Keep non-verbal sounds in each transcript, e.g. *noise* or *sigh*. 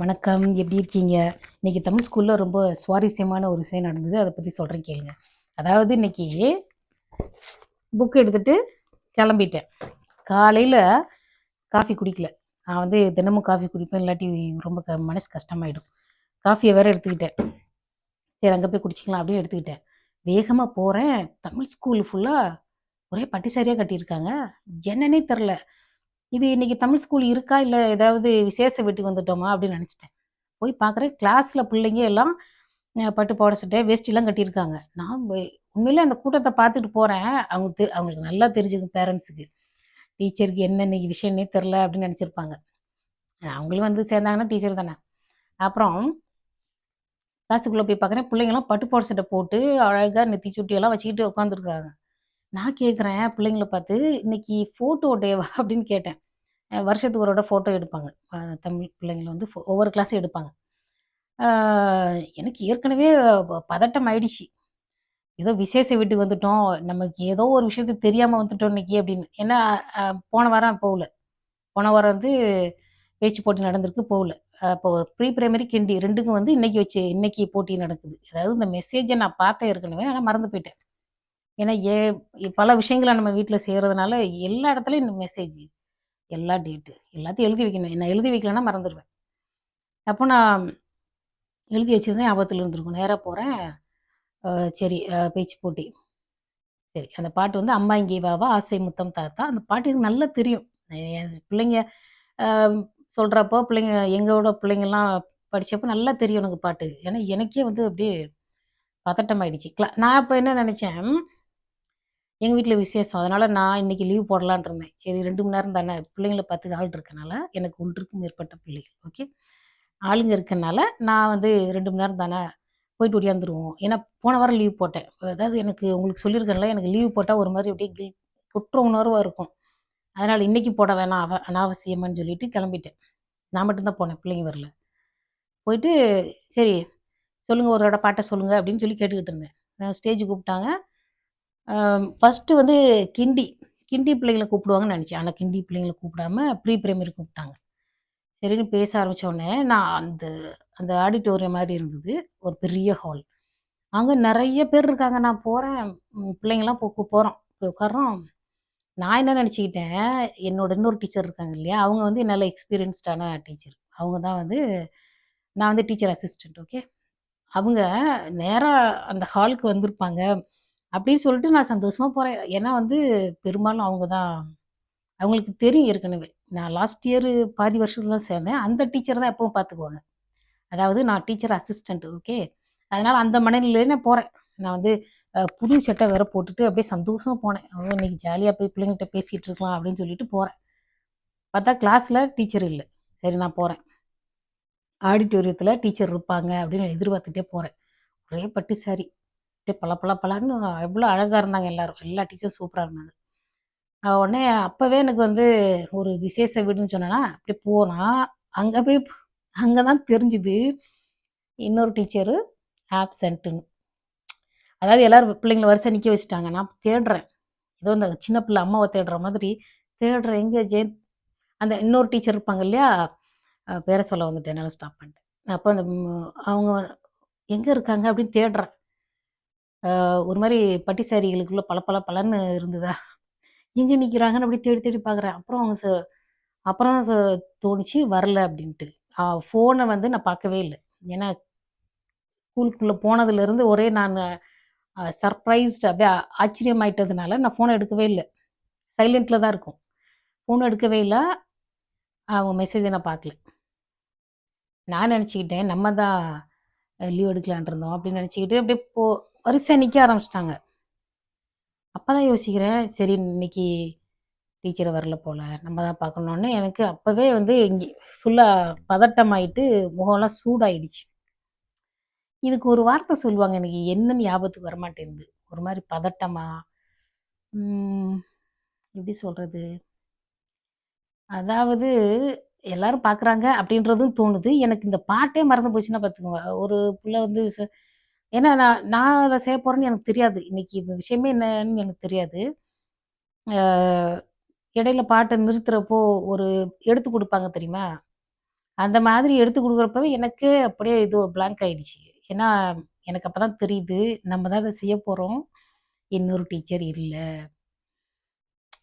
வணக்கம். எப்படி இருக்கீங்க? இன்னைக்கு தமிழ் ஸ்கூலில் ரொம்ப சுவாரஸ்யமான ஒரு விஷயம் நடந்தது. அதை பற்றி சொல்கிறேன் கேளுங்க. அதாவது இன்னைக்கு புக் எடுத்துட்டு கிளம்பிட்டேன். காலையில் காஃபி குடிக்கல. நான் வந்து தினமும் காஃபி குடிப்பேன். இல்லாட்டி ரொம்ப க மனசு கஷ்டமாயிடும். காஃபியை வேற எடுத்துக்கிட்டேன். சரி அங்கே போய் குடிச்சிக்கலாம் அப்படின்னு எடுத்துக்கிட்டேன். வேகமாக போகிறேன் தமிழ் ஸ்கூல் ஃபுல்லாக ஒரே பட்டி சாரியாக கட்டியிருக்காங்க. என்னன்னே தெரில இது இன்னைக்கு தமிழ் ஸ்கூல் இருக்கா? இல்லை ஏதாவது விசேஷ வீட்டுக்கு வந்துட்டோமா? அப்படின்னு நினச்சிட்டேன். போய் பார்க்குறேன் கிளாஸில் பிள்ளைங்க எல்லாம் பட்டு போட சட்டை வேஷ்டிலாம் கட்டியிருக்காங்க. நான் உண்மையிலே அந்த கூட்டத்தை பார்த்துட்டு போகிறேன் அவங்க தெ- அவங்களுக்கு நல்லா தெரிஞ்சுக்கும் பேரண்ட்ஸுக்கு டீச்சருக்கு என்ன இன்னைக்கு விஷயம்னே தெரில அப்படின்னு நினச்சிருப்பாங்க. அவங்களும் வந்து சேர்ந்தாங்கன்னா டீச்சர் தானே. அப்புறம் கிளாஸுக்குள்ளே போய் பார்க்குறேன் பிள்ளைங்கலாம் பட்டு போட சட்டை போட்டு அழகாக நெத்தி சுட்டியெல்லாம் வச்சுக்கிட்டு உட்காந்துருக்குறாங்க நான் கேட்குறேன் பிள்ளைங்கள பார்த்து இன்னைக்கு ஃபோட்டோ டேவா *laughs* அப்படின்னு கேட்டேன். வருஷத்துக்கு ஒரு ஃபோட்டோ எடுப்பாங்க. தமிழ் பிள்ளைங்கள வந்து ஒவ்வொரு கிளாஸும் எடுப்பாங்க. எனக்கு ஏற்கனவே பதட்டம் ஆயிடுச்சு. ஏதோ விசேஷ வீட்டுக்கு வந்துட்டோம். நமக்கு ஏதோ ஒரு விஷயத்துக்கு தெரியாமல் வந்துட்டோம் இன்னைக்கு அப்படின்னு. ஏன்னா போன வாரம் போகல. போன வாரம் வந்து பேச்சு போட்டி நடந்திருக்கு போகல. அப்போ ப்ரீ பிரைமரி கிண்டி ரெண்டுக்கும் வந்து இன்னைக்கு வச்சு இன்னைக்கு போட்டி நடக்குது. அதாவது இந்த மெசேஜை நான் பார்த்தேன் ஏற்கனவே ஆனால் மறந்து போயிட்டேன். ஏன்னா ஏ பல விஷயங்களை நம்ம வீட்டில் செய்கிறதுனால எல்லா இடத்துலையும் இந்த மெசேஜ் எல்லா டேட்டு எல்லாத்தையும் எழுதி வைக்கணும். நான் எழுதி வைக்கலன்னா மறந்துடுவேன் அப்போ நான் எழுதி வச்சிருந்தேன் ஆபத்தில் இருந்திருக்கும். நேராக போகிறேன் சரி பேச்சு போட்டி. சரி அந்த பாட்டு வந்து அம்மா இங்கே வாவா ஆசை முத்தம் தாத்தா. அந்த பாட்டு எனக்கு நல்லா தெரியும். என் பிள்ளைங்க சொல்கிறப்போ பிள்ளைங்க எங்களோட பிள்ளைங்கள்லாம் படித்தப்போ நல்லா தெரியும் எனக்கு பாட்டு. ஏன்னா எனக்கே வந்து அப்படியே பதட்டம் ஆயிடுச்சு நான் இப்போ என்ன நினச்சேன் எங்கள் வீட்டில் விசேஷம். அதனால் நான் இன்னைக்கு லீவ் போடலான்னு இருந்தேன். சரி ரெண்டு மணி நேரம் தானே? பிள்ளைங்கள பார்த்து ஆள் இருக்கனால எனக்கு ஒன்றுக்கும் மேற்பட்ட பிள்ளைகள். ஓகே ஆளுங்க இருக்கனால நான் வந்து ரெண்டு மணி நேரம் தானே போயிட்டு ஒடியாந்துருவோம் ஏன்னா போன வாரம் லீவ் போட்டேன். அதாவது எனக்கு உங்களுக்கு சொல்லியிருக்கேன்ல எனக்கு லீவ் போட்டால் ஒரு மாதிரி அப்படியே கில் குற்ற உணர்வாக இருக்கும். அதனால் இன்னைக்கு போட வேணாம் அவ அனாவசியமானு சொல்லிட்டு கிளம்பிட்டேன். நான் மட்டும்தான் போனேன் பிள்ளைங்க வரல. போயிட்டு சரி சொல்லுங்கள் ஒரு பாட்டை சொல்லுங்கள் அப்படின்னு சொல்லி கேட்டுக்கிட்டு இருந்தேன். ஸ்டேஜ் கூப்பிட்டாங்க. ஃபஸ்ட்டு வந்து கிண்டி கிண்டி பிள்ளைங்களை கூப்பிடுவாங்கன்னு நினச்சேன். ஆனால் கிண்டி பிள்ளைங்களை கூப்பிடாம ப்ரீ பிரைமரி கூப்பிட்டாங்க. சரின்னு பேச ஆரம்பிச்ச உடனே நான் அந்த அந்த ஆடிட்டோரியம் மாதிரி இருந்தது. ஒரு பெரிய ஹால் அங்கே நிறைய பேர் இருக்காங்க. நான் போகிறேன் பிள்ளைங்களாம் போ போகிறோம் போய் உட்காரோம் நான் என்ன நினச்சிக்கிட்டேன்? என்னோட இன்னொரு டீச்சர் இருக்காங்க இல்லையா? அவங்க வந்து நல்ல எக்ஸ்பீரியன்ஸ்டான டீச்சர் அவங்க தான் வந்து நான் வந்து டீச்சர் அசிஸ்டண்ட் ஓகே அவங்க நேராக அந்த ஹாலுக்கு வந்திருப்பாங்க. அப்படின்னு சொல்லிட்டு நான் சந்தோஷமாக போகிறேன் ஏன்னா வந்து பெரும்பாலும் அவங்க தான் அவங்களுக்கு தெரியும் ஏற்கனவே. நான் லாஸ்ட் இயர் பாதி வருஷத்துல தான் சேர்ந்தேன். அந்த டீச்சர் தான் எப்பவும் பார்த்துக்குவாங்க அதாவது நான் டீச்சர் அசிஸ்டன்ட் ஓகே அதனால் அந்த மனநிலையில நான் போகிறேன் நான் வந்து புது சட்டை வேற போட்டுட்டு அப்படியே சந்தோஷமா போனேன். அவங்க இன்னைக்கு ஜாலியாக போய் பிள்ளைங்கிட்ட பேசிகிட்டு இருக்கலாம் அப்படின்னு சொல்லிட்டு போகிறேன் பார்த்தா கிளாஸில் டீச்சர் இல்லை. சரி நான் போகிறேன் ஆடிட்டோரியத்தில் டீச்சர் இருப்பாங்க அப்படின்னு எதிர்பார்த்துட்டே போகிறேன் ஒரே பட்டு சாரி அப்படியே பல பல பலன்னு எவ்வளோ அழகாக இருந்தாங்க எல்லாரும். எல்லா டீச்சரும் சூப்பராக இருந்தாங்க. உடனே அப்போவே எனக்கு வந்து ஒரு விசேஷ வீடுன்னு சொன்னேன்னா அப்படி போனால் அங்கே போய் அங்கே தான் தெரிஞ்சுது இன்னொரு டீச்சரு ஆப்சண்ட்டுன்னு அதாவது எல்லோரும் பிள்ளைங்கள வரிசை நிற்க வச்சுட்டாங்க. நான் தேடுறேன். ஏதோ இந்த சின்ன பிள்ளை அம்மாவை தேடுற மாதிரி தேடுறேன். எங்கே ஜெயந்த் அந்த இன்னொரு டீச்சர் இருப்பாங்க இல்லையா? பேரை சொல்ல வந்துட்டேன். என்னால் ஸ்டாப் பண்ணிட்டேன். அப்போ அந்த அவங்க எங்கே இருக்காங்க அப்படின்னு தேடுறேன். ஒரு மாதிரி பட்டி சாரிகளுக்குள்ள பல பல பலன்னு இருந்ததா? எங்கே நிற்கிறாங்கன்னு அப்படி தேடி தேடி பார்க்குறேன் அப்புறம் அவங்க ச- அப்புறம் தான் ச- தோணுச்சு வரல அப்படின்ட்டு. ஃபோனை வந்து நான் பார்க்கவே இல்லை. ஏன்னா ஸ்கூலுக்குள்ளே போனதுலேருந்து ஒரே நான் சர்ப்ரைஸ்ட் அப்படியே ஆச்சரியமாயிட்டதுனால நான் ஃபோனை எடுக்கவே இல்லை. சைலண்ட்டில் தான் இருக்கும். ஃபோன் எடுக்கவே இல்லை. அவங்க மெசேஜை நான் பார்க்கல. நான் நினச்சிக்கிட்டேன் நம்ம தான் லீவ் எடுக்கலான் இருந்தோம் அப்படின்னு நினச்சிக்கிட்டு அப்படியே போ வரிசையாக நிற்க ஆரம்பிச்சிட்டாங்க. அப்போ தான் யோசிக்கிறேன் சரி இன்னைக்கு டீச்சர் வரல போல நம்ம தான் பார்க்கணுன்னு எனக்கு அப்போவே வந்து இங்கே ஃபுல்லாக பதட்டமாயிட்டு முகம்லாம் சூடாயிடுச்சு. இதுக்கு ஒரு வார்த்தை சொல்லுவாங்க எனக்கு என்னன்னு ஞாபகத்துக்கு வரமாட்டேங்குது? ஒரு மாதிரி பதட்டமா? எப்படி சொல்கிறது அதாவது எல்லாரும் பார்க்குறாங்க அப்படின்றதும் தோணுது. எனக்கு இந்த பாட்டே மறந்து போச்சுன்னா பார்த்துக்கோங்க. ஒரு பிள்ளை வந்து ச- ஏன்னா நான் நான் அதை செய்ய போகிறேன்னு எனக்கு தெரியாது இன்னைக்கு இந்த விஷயமே என்னன்னு எனக்கு தெரியாது இடையில பாட்டை நிறுத்துறப்போ ஒரு எடுத்து கொடுப்பாங்க தெரியுமா அந்த மாதிரி எடுத்து கொடுக்குறப்பவே எனக்கு அப்படியே இது பிளாங்க் ஆயிடுச்சு. ஏன்னா, எனக்கு அப்போ தான் தெரியுது, நம்ம தான் அதை செய்ய போகிறோம் இன்னொரு டீச்சர் இல்லை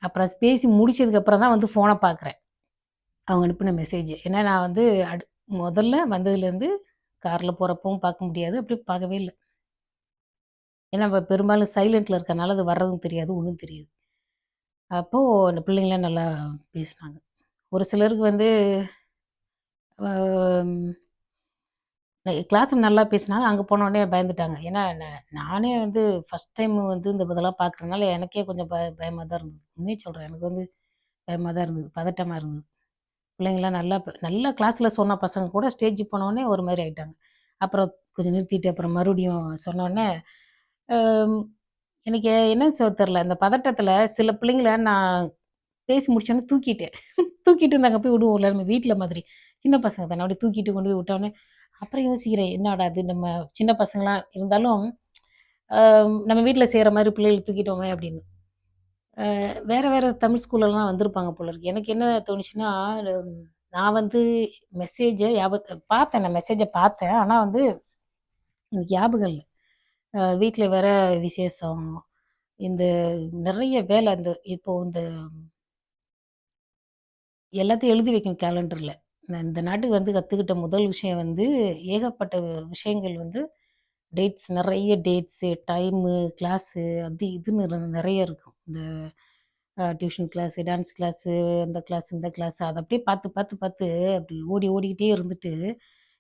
அப்புறம் பேசி முடிச்சதுக்கப்புறம் தான் வந்து ஃபோனை பார்க்குறேன். அவங்க அனுப்பின மெசேஜ். ஏன்னா நான் வந்து அடு முதல்ல வந்ததுலேருந்து காரில் போகிறப்பவும் பார்க்க முடியாது. அப்படி பார்க்கவே இல்லை ஏன்னா, நம்ம பெரும்பாலும் சைலண்ட்டில் இருக்கனால அது வர்றதும் தெரியாது, ஒன்றும் தெரியாது. அப்போது அந்த பிள்ளைங்களாம் நல்லா பேசினாங்க ஒரு சிலருக்கு வந்து கிளாஸில் நல்லா பேசினாங்க அங்கே போனோடனே பயந்துட்டாங்க. ஏன்னா, ந நானே வந்து ஃபஸ்ட் டைம் வந்து இந்த இதெல்லாம் பார்க்குறதுனால எனக்கே கொஞ்சம் பய பயமாக தான் இருந்தது. உண்மையை சொல்கிறேன் எனக்கு வந்து பயமாக தான் இருந்தது. பதட்டமாக இருந்தது. பிள்ளைங்களாம் நல்லா நல்லா கிளாஸில் சொன்ன பசங்க கூட ஸ்டேஜ் போனோடனே ஒரு மாதிரி ஆகிட்டாங்க அப்புறம் கொஞ்சம் நிறுத்திட்டு அப்புறம் மறுபடியும் சொன்னோடனே எனக்கு என்ன சொல்ல தெரில அந்த பதட்டத்தில் சில பிள்ளைங்கள நான் பேசி முடிச்சோனே தூக்கிட்டேன். *laughs* தூக்கிட்டு நாங்கள் போய் விடுவோம்ல நம்ம வீட்டில் மாதிரி. சின்ன பசங்க தானே. அப்படி தூக்கிட்டு கொண்டு போய் விட்டோடனே அப்புறம் யோசிக்கிறேன். என்னடா இது நம்ம சின்ன பசங்களாம் இருந்தாலும், நம்ம வீட்டில் செய்கிற மாதிரி பிள்ளைகள தூக்கிட்டோமே அப்படின்னு. வேறு வேறு தமிழ் ஸ்கூல்லலாம் வந்திருப்பாங்க போல இருக்கு. எனக்கு என்ன தோணுச்சுன்னா, நான் வந்து மெசேஜை ஞாபக பார்த்தேன். நான் மெசேஜை பார்த்தேன். ஆனால் வந்து எனக்கு ஞாபகம் இல்லை வீட்டில் வேற விசேஷம். இந்த நிறைய வேலை இந்த இப்போது இந்த எல்லாத்தையும் எழுதி வைக்கணும் கேலண்டரில் நான் இந்த நாட்டுக்கு வந்து கற்றுக்கிட்ட முதல் விஷயம் வந்து, ஏகப்பட்ட விஷயங்கள் வந்து டேட்ஸ் நிறைய டேட்ஸு, டைமு, கிளாஸு அது இதுன்னு நிறைய இருக்கும். இந்த டியூஷன் கிளாஸு, டான்ஸ் கிளாஸு, அந்த கிளாஸ், இந்த கிளாஸ் அதை அப்படியே பார்த்து, பார்த்து, பார்த்து அப்படி ஓடி ஓடிக்கிட்டே இருந்துட்டு,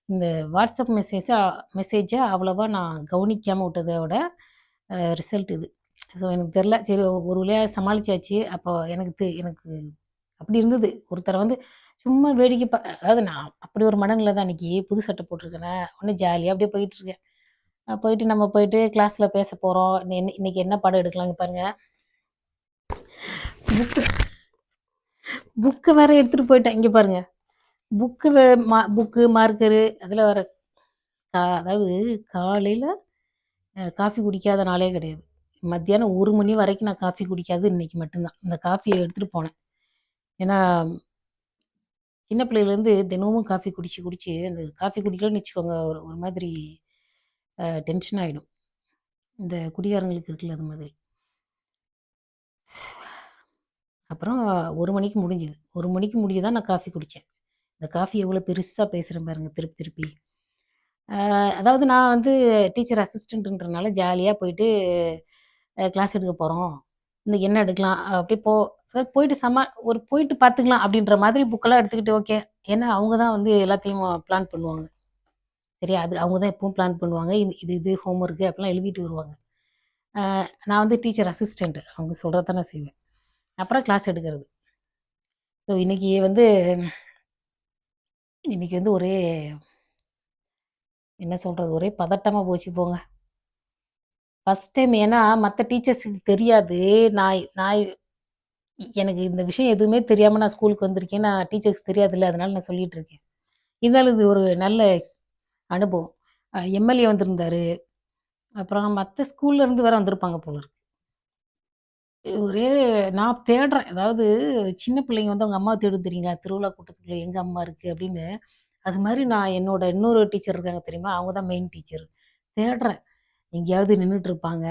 இந்த வாட்ஸ்அப் மெசேஜாக மெசேஜை அவ்வளோவா நான் கவனிக்காமல் விட்டதோட ரிசல்ட் இது. ஸோ எனக்கு தெரில சரி ஒரு வழியாக சமாளிச்சாச்சு. அப்போ எனக்கு தெ எனக்கு அப்படி இருந்தது. ஒருத்தரை வந்து சும்மா வேடிக்கை பா அதாவது நான் அப்படி ஒரு மனநிலை தான் அன்றைக்கி புது சட்டை போட்டிருக்கேனா, உடனே ஜாலியாக அப்படியே போயிட்டுருக்கேன். போயிட்டு நம்ம போயிட்டு கிளாஸில் பேச போகிறோம் இன்னைக்கு என்ன பாடம் எடுக்கலாம் பாருங்கள் புக்கு புக்க வேற எடுத்துட்டு போயிட்டேன். இங்க பாருங்க. புக்கு வே மா புக்கு, மார்க்கரு அதில் வர கா அதாவது காலையில காஃபி குடிக்காத நாளே கிடையாது. மத்தியானம் ஒரு மணி வரைக்கும் நான் காஃபி குடிக்காதது இன்னைக்கு மட்டும்தான் இந்த காஃபியை எடுத்துட்டு போனேன். ஏன்னா, சின்ன பிள்ளையிலேருந்து தினமும் காஃபி குடிச்சு, குடிச்சு அந்த காஃபி குடிக்கலன்னு வச்சுக்கோங்க, ஒரு ஒரு மாதிரி டென்ஷன் ஆயிடும். இந்த குடிகாரங்களுக்கு இருக்குல்ல அது மாதிரி. அப்புறம் ஒரு மணிக்கு முடிஞ்சுது. ஒரு மணிக்கு முடிய தான் நான் காஃபி குடித்தேன் இந்த காஃபி எவ்வளோ பெருசாக பேசுகிறேன் பாருங்க திருப்பி, திருப்பி. அதாவது நான் வந்து டீச்சர் அசிஸ்டண்ட்டுன்றனால ஜாலியாக போயிட்டு கிளாஸ் எடுக்க போகிறோம் இந்த என்ன எடுக்கலாம்? அப்படியே போ அதாவது போயிட்டு சமா ஒரு போயிட்டு பார்த்துக்கலாம் அப்படின்ற மாதிரி புக்கெல்லாம் எடுத்துக்கிட்டு ஓகே. ஏன்னா அவங்க தான் வந்து எல்லாத்தையும் பிளான் பண்ணுவாங்க. சரியா? அது அவங்க தான் எப்பவும் பிளான் பண்ணுவாங்க. இது இது இது ஹோம் ஒர்க்கு அப்படிலாம் எழுதிட்டு வருவாங்க. நான் வந்து டீச்சர் அசிஸ்டண்ட்டு அவங்க சொல்கிறத தான் நான் செய்வேன். அப்புறம் கிளாஸ் எடுக்கிறது. ஸோ இன்னைக்கு வந்து இன்றைக்கி வந்து ஒரே என்ன சொல்கிறது ஒரே பதட்டமாக போச்சு போங்க. ஃபஸ்ட் டைம் ஏன்னா மற்ற டீச்சர்ஸுக்கு தெரியாது. நான் நான் எனக்கு இந்த விஷயம் எதுவுமே தெரியாமல் நான் ஸ்கூலுக்கு வந்திருக்கேன். நான் டீச்சர்ஸ் தெரியாதுல்ல. அதனால நான் சொல்லிகிட்டு இருக்கேன். இருந்தாலும் இது ஒரு நல்ல அனுபவம். எம்எல்ஏ வந்திருந்தாரு. அப்புறம் மற்ற ஸ்கூல்லேருந்து வேறு வந்திருப்பாங்க போல இருக்கு. ஒரே நான் தேடுறேன். அதாவது சின்ன பிள்ளைங்க வந்து அவங்க அம்மாவ தேடும் தெரியுங்களா? திருவிழா கூட்டத்துக்குள்ள எங்க அம்மா இருக்கு அப்படின்னு. அது மாரி நான் என்னோட இன்னொரு டீச்சர் இருக்காங்க தெரியுமா? அவங்க தான் மெயின் டீச்சர். தேடுறேன். எங்கேயாவது நின்னுட்டு இருப்பாங்க.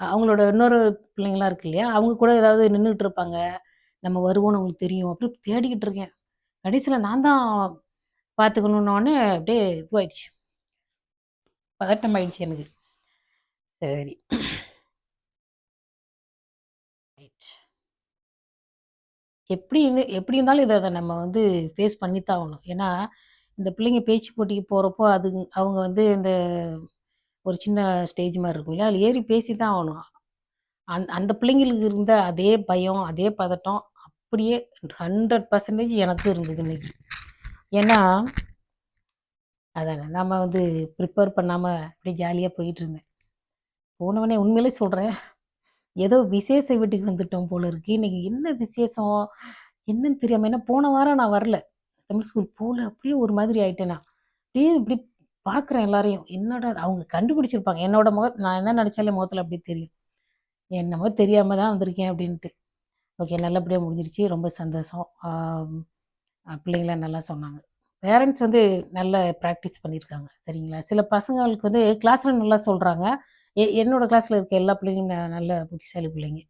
அவங்களோட இன்னொரு பிள்ளைங்கலாம் இருக்கு இல்லையா? அவங்க கூட ஏதாவது நின்னுட்டு இருப்பாங்க. நம்ம வருவோம்னு அவங்களுக்கு தெரியும். அப்படியே தேடிக்கிட்டு இருக்கேன். கடைசியில நான் தான் பார்த்துக்கணுன்னோனே அப்படியே இதுவாயிடுச்சு. பதட்டமாயிடுச்சு எனக்கு. சரி. எப்படி எப்படி இருந்தாலும் இத அத நம்ம வந்து ஃபேஸ் பண்ணி தான் ஆகணும். ஏன்னா, இந்த பிள்ளைங்க பேச்சு போட்டிக்கு போறப்போ, அது அவங்க வந்து இந்த ஒரு சின்ன ஸ்டேஜ் மாரி இருக்கும் இல்லையா? அதில் ஏறி பேசி தான் ஆகணும். அந் அந்த பிள்ளைங்களுக்கு இருந்த அதே பயம், அதே பதட்டம் அப்படியே 100% எனக்கும் இருந்தது இன்னைக்கு. ஏன்னா அதானே நம்ம வந்து ப்ரிப்பேர் பண்ணாம அப்படியே ஜாலியா போயிட்டுருந்தேன். போனவனே உண்மையிலே சொல்றேன். ஏதோ விசேஷ வீட்டுக்கு வந்துட்டோம் போல இருக்கு. இன்னைக்கு என்ன விசேஷம்? என்னன்னு தெரியாம ஏன்னா போன வாரம் நான் வரல. தமிழ் ஸ்கூல் போல. அப்படியே ஒரு மாதிரி ஆயிட்டேனா நான். அப்படியே இப்படி பார்க்குறேன் எல்லாரையும். என்னடா அவங்க கண்டுபிடிச்சிருப்பாங்க. என்னோட முகம் நான் என்ன நினச்சாலே முகத்தில் அப்படியே தெரியும். என்னமோ தெரியாமல் தான் வந்திருக்கேன் அப்படின்ட்டு. ஓகே நல்லபடியாக முடிஞ்சிருச்சு. ரொம்ப சந்தோஷம். பிள்ளைங்களாம் நல்லா சொன்னாங்க. பேரண்ட்ஸ் வந்து நல்ல ப்ராக்டிஸ் பண்ணியிருக்காங்க சரிங்களா சில பசங்களுக்கு வந்து கிளாஸில் நல்லா சொல்கிறாங்க எ என்னோடய கிளாஸில் இருக்க எல்லா பிள்ளைங்களும் ந- நல்ல புத்திசாலி பிள்ளைங்க.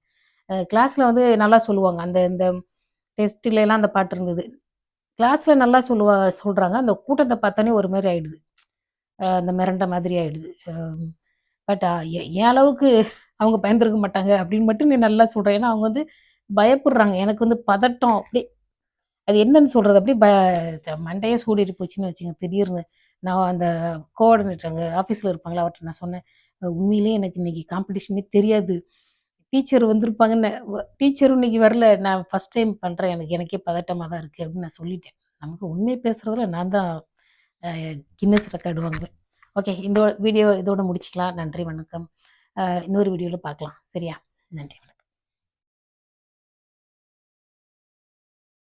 கிளாஸில் வந்து நல்லா சொல்லுவாங்க. அந்த இந்த டெஸ்ட்லலாம் அந்த பாட்டு இருந்தது. கிளாஸில் நல்லா சொல்லுவா சொல்கிறாங்க அந்த கூட்டத்தை பார்த்தானே ஒரு மாதிரி ஆயிடுது. அஹ் அந்த மிரண்ட மாதிரி ஆயிடுது. பட் என் அளவுக்கு அவங்க பயந்துருக்க மாட்டாங்க அப்படின்னு மட்டும் நீ நல்லா சொல்கிறேன் ஏன்னா அவங்க வந்து பயப்படுறாங்க. எனக்கு வந்து பதட்டம். அப்படி அது என்னன்னு சொல்கிறது அப்படி ப த- மண்டையே சூடேறி போச்சுன்னு வச்சுங்க திடீர்னு நான் அந்த கோஆர்டினேட்டர் அங்கே ஆஃபீஸில் இருப்பாங்களா? அவர்கிட்ட நான் சொன்னேன். உண்மையிலே உண்மையிலேயே எனக்கு இன்னைக்கு காம்படிஷனே தெரியாது. டீச்சர் வந்திருப்பாங்கன்னு டீச்சர் இன்னைக்கு வரல. நான் ஃபஸ்ட் டைம் பண்ணுறேன் எனக்கு எனக்கே பதட்டமாக தான் இருக்குது அப்படின்னு நான் சொல்லிட்டேன். நமக்கு உண்மை பேசுகிறதுல நான் தான் கின்னஸ் ரெக்கார்டு வாங்குவேன். ஓகே இந்த வீடியோ இதோட முடிச்சுக்கலாம். நன்றி வணக்கம். இன்னொரு வீடியோவில் பார்க்கலாம். சரியா? நன்றி